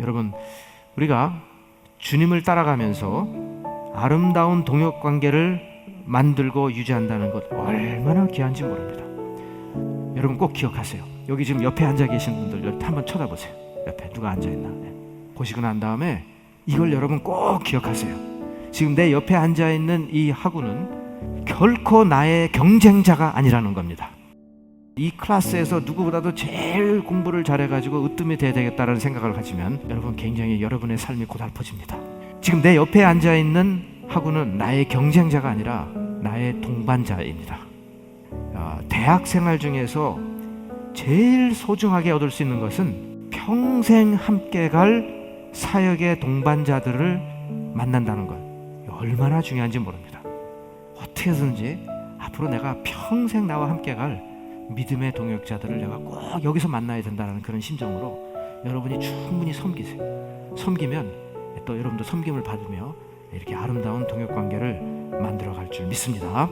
여러분 우리가 주님을 따라가면서 아름다운 동역 관계를 만들고 유지한다는 것 얼마나 귀한지 모릅니다. 여러분 꼭 기억하세요. 여기 지금 옆에 앉아 계신 분들 한번 쳐다보세요. 옆에 누가 앉아 있나? 네. 보시고 난 다음에 이걸 여러분 꼭 기억하세요. 지금 내 옆에 앉아 있는 이 학우는 결코 나의 경쟁자가 아니라는 겁니다. 이 클래스에서 누구보다도 제일 공부를 잘해가지고 으뜸이 돼야 되겠다라는 생각을 가지면 여러분 굉장히 여러분의 삶이 고달퍼집니다. 지금 내 옆에 앉아 있는 학우는 나의 경쟁자가 아니라 나의 동반자입니다. 아, 대학 생활 중에서 제일 소중하게 얻을 수 있는 것은 평생 함께 갈 사역의 동반자들을 만난다는 것. 얼마나 중요한지 모릅니다. 어떻게든지 앞으로 내가 평생 나와 함께 갈 믿음의 동역자들을 내가 꼭 여기서 만나야 된다는 그런 심정으로 여러분이 충분히 섬기세요. 섬기면 또 여러분도 섬김을 받으며 이렇게 아름다운 동역 관계를 만들어 갈 줄 믿습니다.